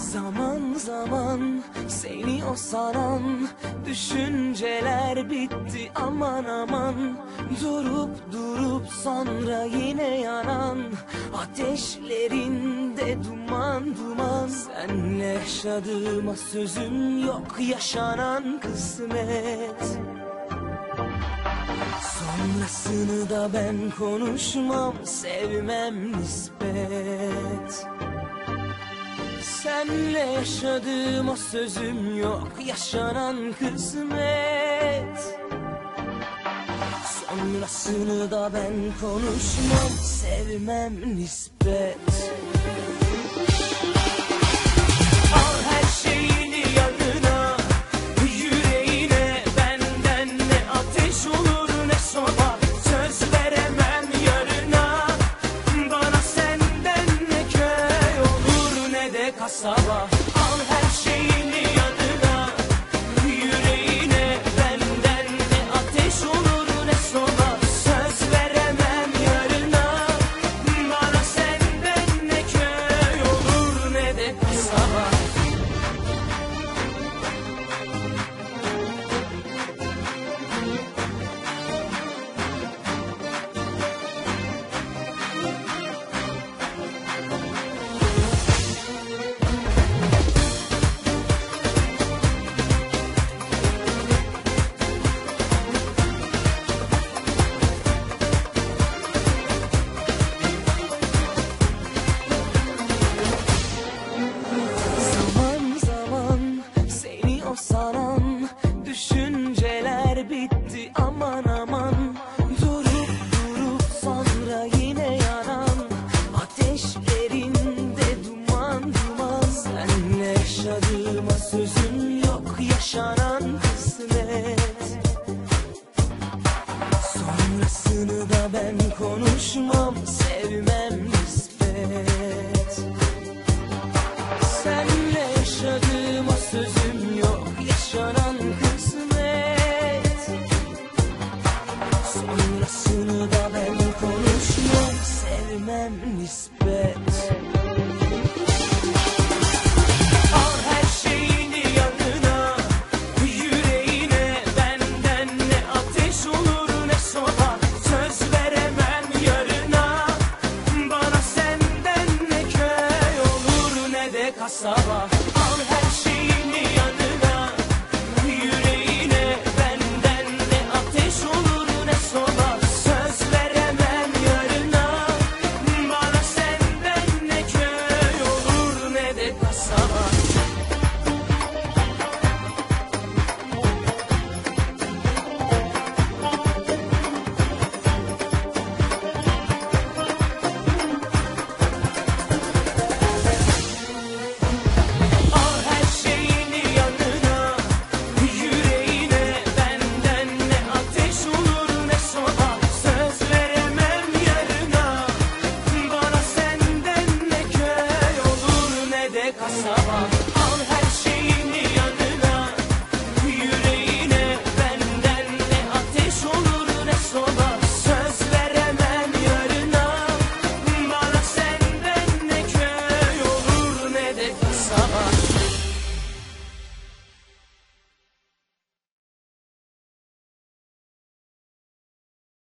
Zaman zaman seni o saran Düşünceler bitti aman aman. Durup durup sonra yine yanan Ateşlerinde duman duman. Senle yaşadığıma sözüm yok yaşanan kısmet. Sonrasını da ben konuşmam sevmem nispet Senle yaşadığım o sözüm yok. Yaşanan kısmet. Sonrasını da ben konuşmam sevmem nispet. Ateş olur kasaba. Al her şeyini Sonrasını da ben konuşmam sevmem nispet. Senle yaşadığıma sözüm yok yaşanan kısmet. Sonrasını da ben konuşmam sevmem nispet. I'm she.